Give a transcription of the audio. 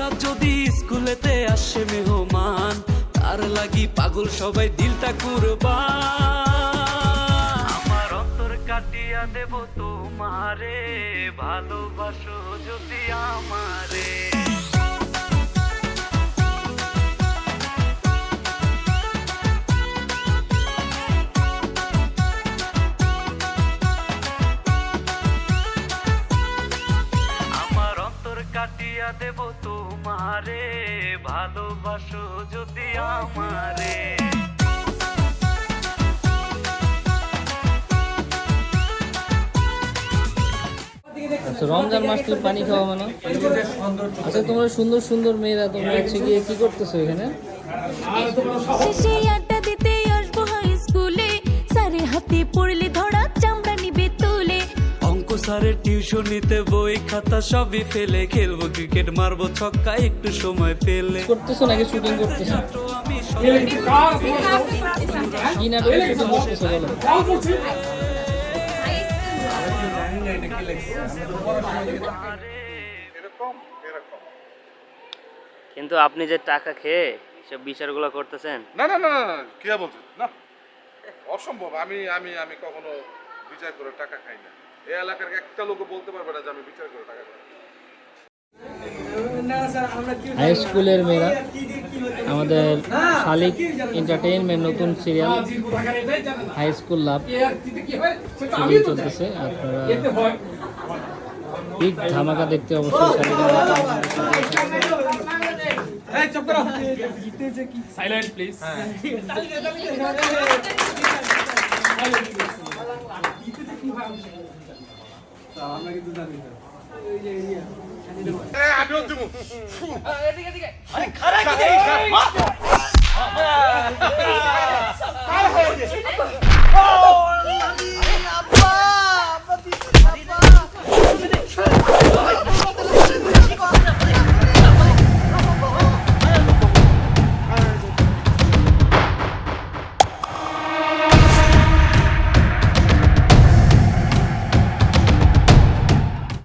হঠাৎ যদি স্কুলেতে আসে মেহমান, তার লাগি পাগল সবাই দিলটা কুরবান আমার অন্তর কাটিয়া দেব তোমারে, ভালোবাসো যদি আমারে। কাটিয়া দেব তোমারে ভালোবাসো যদি আমারে। আচ্ছা রমজান মাস তুমি পানি খাওয়া মানে আচ্ছা তোমরা সুন্দর সুন্দর মেয়েরা তোমরা হচ্ছে গিয়ে কি করতেছো এখানে? স্যারের টিউশনিতে বই খাতা সবই ফেলে। খেলব ক্রিকেট মারবো ছক্কা একটু সময় পেলে। করতেছো নাকি? শুটিং করতেছো? শুটিং কিন্তু আপনি যে টাকা খেয়ে সব বিচারগুলো করতেছেন। না না না না কে বলছে না অসম্ভব। আমি আমি আমি কখনো বিচার করে টাকা খাই না। এই এলাকার একটা লোক বলতে পারবে না যে আমি বিচার করে টাকা খাই হাই স্কুলের মেয়েরা আমাদের শালিক এন্টারটেইনমেন্ট নতুন serial high school love serial চলতেছে আপনারা বিগ ধামাকা দেখতে অবশ্যই শালিক আমিও দিব। Oh!